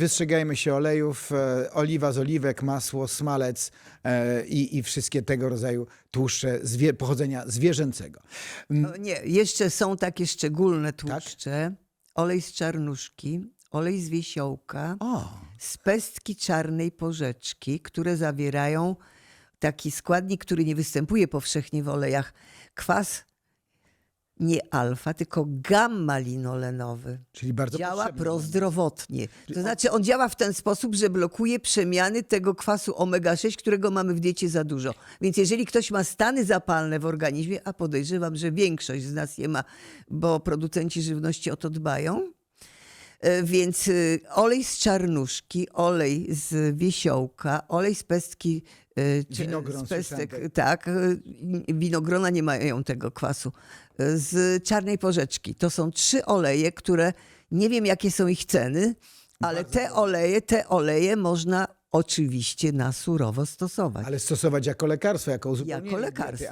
Wystrzegajmy się olejów, e, oliwa z oliwek, masło, smalec e, i, i wszystkie tego rodzaju tłuszcze zwie, pochodzenia zwierzęcego. No nie, jeszcze są takie szczególne Tak? tłuszcze. Olej z czarnuszki, olej z wiesiołka, O, z pestki czarnej porzeczki, które zawierają taki składnik, który nie występuje powszechnie w olejach. Kwas nie alfa, tylko gamma-linolenowy. czyli bardzo Działa potrzebne. prozdrowotnie. To znaczy on działa w ten sposób, że blokuje przemiany tego kwasu omega-6, którego mamy w diecie za dużo. Więc jeżeli ktoś ma stany zapalne w organizmie, a podejrzewam, że większość z nas je ma, bo producenci żywności o to dbają, więc y, olej z czarnuszki, olej z wiesiołka, olej z pestki. czy- Winogron, z pestek, słyszałem. tak, y, winogrona nie mają tego kwasu. Z czarnej porzeczki. To są trzy oleje, które nie wiem jakie są ich ceny, ale te oleje, te oleje można oczywiście na surowo stosować. Ale stosować jako lekarstwo, jako uzupełnienie Jako lekarstwo.